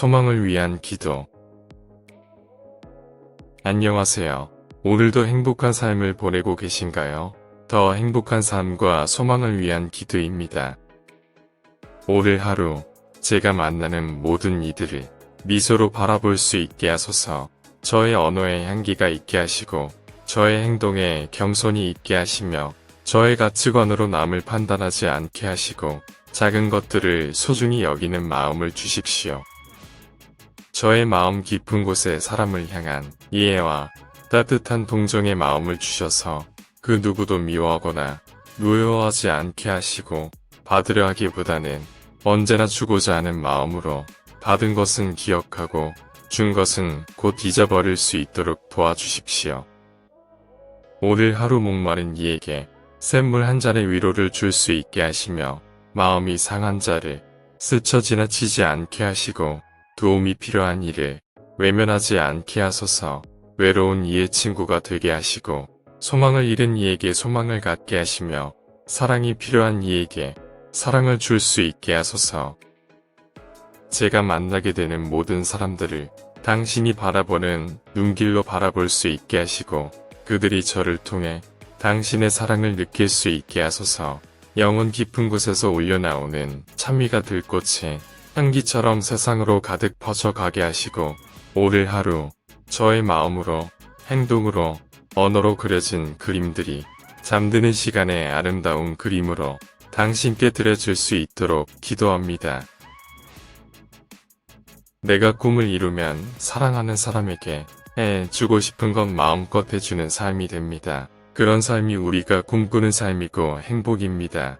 소망을 위한 기도. 안녕하세요. 오늘도 행복한 삶을 보내고 계신가요? 더 행복한 삶과 소망을 위한 기도입니다. 오늘 하루 제가 만나는 모든 이들을 미소로 바라볼 수 있게 하소서 저의 언어에 향기가 있게 하시고 저의 행동에 겸손이 있게 하시며 저의 가치관으로 남을 판단하지 않게 하시고 작은 것들을 소중히 여기는 마음을 주십시오. 저의 마음 깊은 곳에 사람을 향한 이해와 따뜻한 동정의 마음을 주셔서 그 누구도 미워하거나 노여워하지 않게 하시고 받으려 하기보다는 언제나 주고자 하는 마음으로 받은 것은 기억하고 준 것은 곧 잊어버릴 수 있도록 도와주십시오. 오늘 하루 목마른 이에게 샘물 한 잔의 위로를 줄 수 있게 하시며 마음이 상한 자를 스쳐 지나치지 않게 하시고 도움이 필요한 이를 외면하지 않게 하소서. 외로운 이의 친구가 되게 하시고 소망을 잃은 이에게 소망을 갖게 하시며 사랑이 필요한 이에게 사랑을 줄 수 있게 하소서. 제가 만나게 되는 모든 사람들을 당신이 바라보는 눈길로 바라볼 수 있게 하시고 그들이 저를 통해 당신의 사랑을 느낄 수 있게 하소서. 영혼 깊은 곳에서 올려나오는 찬미가 들꽃에 향기처럼 세상으로 가득 퍼져가게 하시고 오늘 하루 저의 마음으로 행동으로 언어로 그려진 그림들이 잠드는 시간의 아름다운 그림으로 당신께 드려줄 수 있도록 기도합니다. 내가 꿈을 이루면 사랑하는 사람에게 해주고 싶은 건 마음껏 해주는 삶이 됩니다. 그런 삶이 우리가 꿈꾸는 삶이고 행복입니다.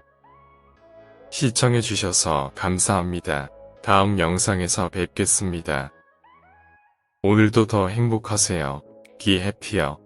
시청해주셔서 감사합니다. 다음 영상에서 뵙겠습니다. 오늘도 더 행복하세요. 기 해피요.